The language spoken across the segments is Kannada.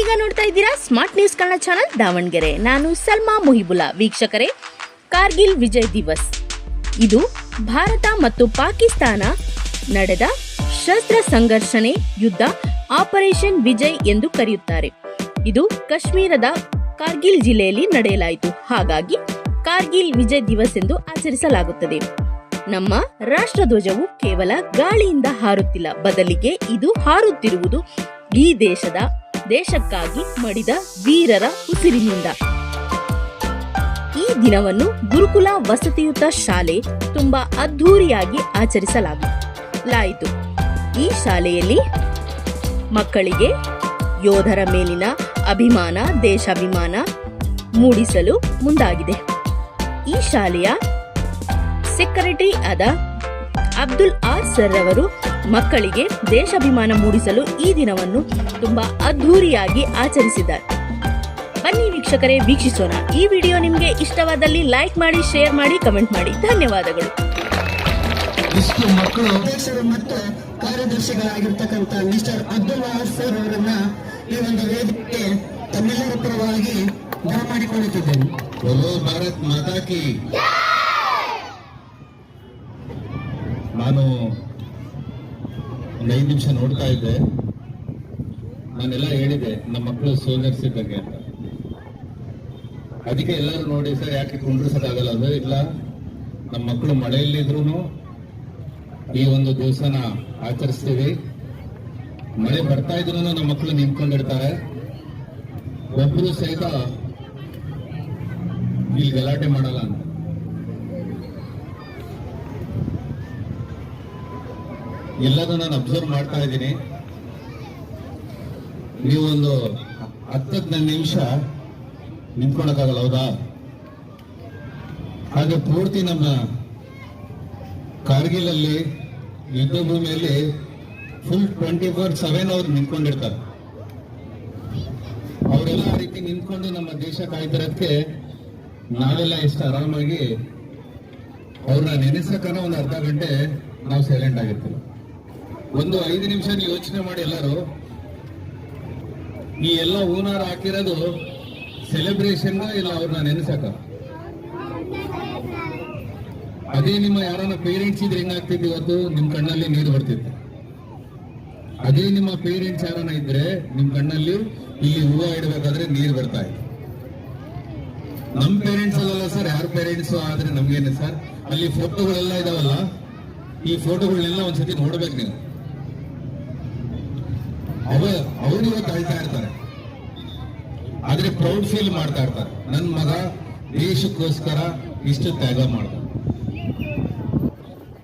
ನೀವೀಗ ನೋಡ್ತಾ ಇದ್ದೀರಾ smart news Kannada channel Davanagere. ನಾನು ಸಲ್ಮಾ ಮುಹಿಬುಲಾ ವೀಕ್ಷಕರೇ, ಕಾರ್ಗಿಲ್ ವಿಜಯ್ ದಿವಸ್. ಇದು ಭಾರತ ಮತ್ತು ಪಾಕಿಸ್ತಾನ ನಡೆದ ಶಸ್ತ್ರ ಸಂಘರ್ಷಣೆ ಯುದ್ಧ ಆಪರೇಷನ್ ವಿಜಯ್ ಎಂದು ಕರೆಯುತ್ತಾರೆ. ಇದು ಕಾಶ್ಮೀರದ ಕಾರ್ಗಿಲ್ ಜಿಲ್ಲೆಯಲ್ಲಿ ನಡೆಯಲಾಯಿತು. ಹಾಗಾಗಿ ಕಾರ್ಗಿಲ್ ವಿಜಯ್ ದಿವಸ್ ಎಂದು ಆಚರಿಸಲಾಗುತ್ತದೆ. ನಮ್ಮ ರಾಷ್ಟ್ರಧ್ವಜವು ಕೇವಲ ಗಾಳಿಯಿಂದ ಹಾರುತ್ತಿಲ್ಲ. ಬದಲಿಗೆ ಇದು ಹಾರುತ್ತಿರುವುದು ಈ ದೇಶದ ದೇಶಕ್ಕಾಗಿ ಮಡಿದ ವೀರರ ಉಸಿರಿನಿಂದ. ಈ ದಿನವನ್ನು ಗುರುಕುಲ ವಸತಿಯುತ ಶಾಲೆ ತುಂಬಾ ಅದ್ಧೂರಿಯಾಗಿ ಆಚರಿಸಲಾಯಿತು ಈ ಶಾಲೆಯಲ್ಲಿ ಮಕ್ಕಳಿಗೆ ಯೋಧರ ಮೇಲಿನ ಅಭಿಮಾನ, ದೇಶಾಭಿಮಾನ ಮೂಡಿಸಲು ಮುಂದಾಗಿದೆ. ಈ ಶಾಲೆಯ ಸೆಕ್ರೆಟರಿ ಆದ ಅಬ್ದುಲ್ ಆರ್ ಸರ್ ಅವರು ಮಕ್ಕಳಿಗೆ ದೇಶಾಭಿಮಾನ ಮೂಡಿಸಲು ಈ ದಿನವನ್ನು ತುಂಬಾ ಅದ್ಧೂರಿಯಾಗಿ ಆಚರಿಸಿದ್ದಾರೆ. ಬನ್ನಿ ವೀಕ್ಷಕರೇ ವೀಕ್ಷಿಸೋಣ. ಈ ವಿಡಿಯೋ ನಿಮಗೆ ಇಷ್ಟವಾದಲ್ಲಿ ಲೈಕ್ ಮಾಡಿ ಶೇರ್ ಮಾಡಿ ಕಮೆಂಟ್ ಮಾಡಿ. ಧನ್ಯವಾದಗಳು. ಇಷ್ಟು ಮಕ್ಕಳು ಅಧ್ಯಕ್ಷರು ಮತ್ತು ಕಾರ್ಯದರ್ಶಿಗಳಾಗಿರ್ತಕ್ಕಂಥ ಮಿಸ್ಟರ್ ಅಬ್ದುಲ್ ಸರ್ ಅವರನ್ನ ಈ ಒಂದು ವೇದಿಕೆ ತಮ್ಮೆಲ್ಲರ ಪರವಾಗಿ ಬರಮಾಡಿಕೊಳ್ಳುತ್ತಿದ್ದೇನೆ. ಭಾರತ್ ಮಾತಾ ಕಿ. ನಾನು ಒಂದು ಐದು ನಿಮಿಷ ನೋಡ್ತಾ ಇದ್ದೆ. ನಾನೆಲ್ಲ ಹೇಳಿದೆ, ನಮ್ಮ ಮಕ್ಕಳು ಸೋಲ್ಜರ್ಸ್ ಇದ್ದಂಗೆ ಅಂತ. ಅದಕ್ಕೆ ಎಲ್ಲರೂ ನೋಡಿ, ಸರ್, ಯಾಕೆ ಕುಂಡ್ರಿಸೋದಾಗಲ್ಲ ಅಂದ್ರೆ, ಇಲ್ಲ, ನಮ್ಮ ಮಕ್ಕಳು ಮಳೆಯಲ್ಲಿದ್ರು ಈ ಒಂದು ದಿವಸನ ಆಚರಿಸ್ತೀವಿ. ಮಳೆ ಬರ್ತಾ ಇದ್ರು ನಮ್ಮ ಮಕ್ಕಳು ನಿಂತ್ಕೊಂಡಿರ್ತಾರೆ. ಒಬ್ರು ಸಹಿತ ಇಲ್ಲಿ ಗಲಾಟೆ ಮಾಡಲ್ಲ ಅಂತ. ಎಲ್ಲದೂ ನಾನು ಅಬ್ಸರ್ವ್ ಮಾಡ್ತಾ ಇದ್ದೀನಿ. ನೀವೊಂದು ಹತ್ತದ್ನೈದು ನಿಮಿಷ ನಿಂತ್ಕೊಳಕ್ಕಾಗಲ್ಲ, ಹೌದಾ? ಹಾಗೆ ಪೂರ್ತಿ ನಮ್ಮ ಕಾರ್ಗಿಲಲ್ಲಿ ಯುದ್ಧ ಭೂಮಿಯಲ್ಲಿ ಫುಲ್ ಟ್ವೆಂಟಿ ಫೋರ್ ಸೆವೆನ್ ಅವ್ರು ನಿಂತ್ಕೊಂಡಿರ್ತಾರೆ. ಅವರೆಲ್ಲ ಆ ರೀತಿ ನಿಂತ್ಕೊಂಡು ನಮ್ಮ ದೇಶ ಕಾಯ್ತಿರೋದಕ್ಕೆ ನಾವೆಲ್ಲ ಎಷ್ಟು ಆರಾಮಾಗಿ ಅವ್ರನ್ನ ನೆನೆಸಕ್ಕನ ಒಂದು ಅರ್ಧ ಗಂಟೆ ನಾವು ಸೈಲೆಂಟ್ ಆಗಿರ್ತೀವಿ. ಒಂದು ಐದು ನಿಮಿಷ ನೀವು ಯೋಚನೆ ಮಾಡಿ ಎಲ್ಲರೂ. ಈ ಎಲ್ಲ ಹೂನಾರ ಹಾಕಿರೋದು ಸೆಲೆಬ್ರೇಷನ್ ಇಲ್ಲ ಅವ್ರನ್ನ ನೆನೆಸಕ? ಅದೇ ನಿಮ್ಮ ಯಾರನ್ನ ಪೇರೆಂಟ್ಸ್ ಇದ್ರೆ ಹೆಂಗಾಗ್ತಿತ್ತು ಇವತ್ತು? ನಿಮ್ ಕಣ್ಣಲ್ಲಿ ನೀರು ಬರ್ತಿತ್ತು. ಅದೇ ನಿಮ್ಮ ಪೇರೆಂಟ್ಸ್ ಯಾರನ್ನ ಇದ್ರೆ ನಿಮ್ ಕಣ್ಣಲ್ಲಿ ಇಲ್ಲಿ ಹೂವು ಇಡಬೇಕಾದ್ರೆ ನೀರು ಬರ್ತಾ ಇತ್ತು ನಮ್ ಪೇರೆಂಟ್ಸ್ ಅಲ್ಲಲ್ಲ ಸರ್ ಯಾರ ಪೇರೆಂಟ್ಸ್ ಆದ್ರೆ ನಮ್ಗೇನೆ ಸರ್ ಅಲ್ಲಿ ಫೋಟೋಗಳೆಲ್ಲ ಇದಾವಲ್ಲ, ಈ ಫೋಟೋಗಳನ್ನೆಲ್ಲ ಒಂದ್ಸತಿ ನೋಡ್ಬೇಕು ನೀವು. ಅವ ಅವರು ಇವತ್ತು ಅಳ್ತಾ ಇರ್ತಾರೆ. ಆದ್ರೆ ಪ್ರೌಡ್ ಫೀಲ್ ಮಾಡ್ತಾ ಇರ್ತಾರೆ. ನನ್ನ ಮಗ ದೇಶಕ್ಕೋಸ್ಕರ ಇಷ್ಟು ತ್ಯಾಗ ಮಾಡ್ತಾರೆ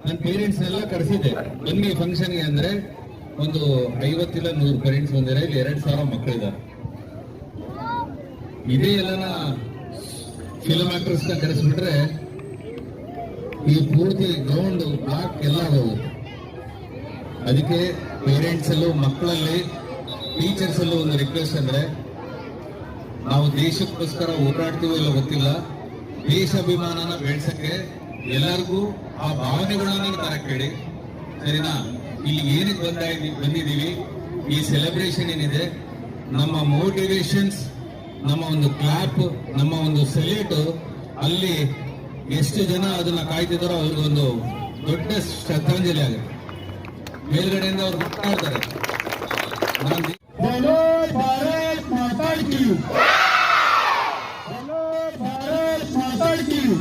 ನನ್ನ ಪೇರೆಂಟ್ಸ್ ಎಲ್ಲ ಕರೆಸಿದ್ದೆ. ಬನ್ನಿ ಫಂಕ್ಷನ್ಗೆ ಅಂದ್ರೆ ಒಂದು ಐವತ್ತಿಲ್ಲ ನೂರು ಪೇರೆಂಟ್ಸ್ ಬಂದಿರ, ಇಲ್ಲಿ ಎರಡ್ ಸಾವಿರ ಮಕ್ಕಳಿದ್ದಾರೆ ಇದೇ ಎಲ್ಲನ ಫಿಲಮ್ ಆಕ್ಟರ್ಸ್ ಕರೆಸ್ಬಿಟ್ರೆ ಈ ಪೂರ್ತಿ ಗ್ರೌಂಡ್ ಬ್ಲಾಕ್ ಎಲ್ಲ ಹೋಗುತ್ತೆ. ಅದಕ್ಕೆ ಪೇರೆಂಟ್ಸ್ ಅಲ್ಲೂ, ಮಕ್ಕಳಲ್ಲಿ ಟೀಚರ್ಸಲ್ಲೂ ಒಂದು ರಿಕ್ವೆಸ್ಟ್ ಅಂದರೆ, ನಾವು ದೇಶಕ್ಕೋಸ್ಕರ ಹೋರಾಡ್ತೀವೋ ಇಲ್ಲ ಗೊತ್ತಿಲ್ಲ. ದೇಶಾಭಿಮಾನನ ಬೆಳೆಸಕ್ಕೆ ಎಲ್ಲರಿಗೂ ಆ ಭಾವನೆಗಳನ್ನ ತರಕ್ಕೆ ಸರಿನಾ? ಇಲ್ಲಿ ಏನಕ್ಕೆ ಬಂದ ಬಂದಿದೀವಿ ಈ ಸೆಲೆಬ್ರೇಷನ್ ಏನಿದೆ? ನಮ್ಮ ಮೋಟಿವೇಶನ್ಸ್ ನಮ್ಮ ಒಂದು ಕ್ಲಾಪ್ ನಮ್ಮ ಒಂದು ಸೆಲ್ಯೂಟ್ ಅಲ್ಲಿ ಎಷ್ಟು ಜನ ಅದನ್ನ ಕಾಯ್ತಿದಾರೋ ಅವ್ರಿಗೊಂದು ದೊಡ್ಡ ಶ್ರದ್ಧಾಂಜಲಿ ಆಗುತ್ತೆ. ಮೇಲ್ಗಡೆಯಿಂದ ಅವ್ರು ಮಾತಾಡ್ತಾರೆ ಭಾರತ್ ಮಾತಾಡ್ತೀವಿ ಭಾರತ್ ಮಾತಾಡ್ತೀವಿ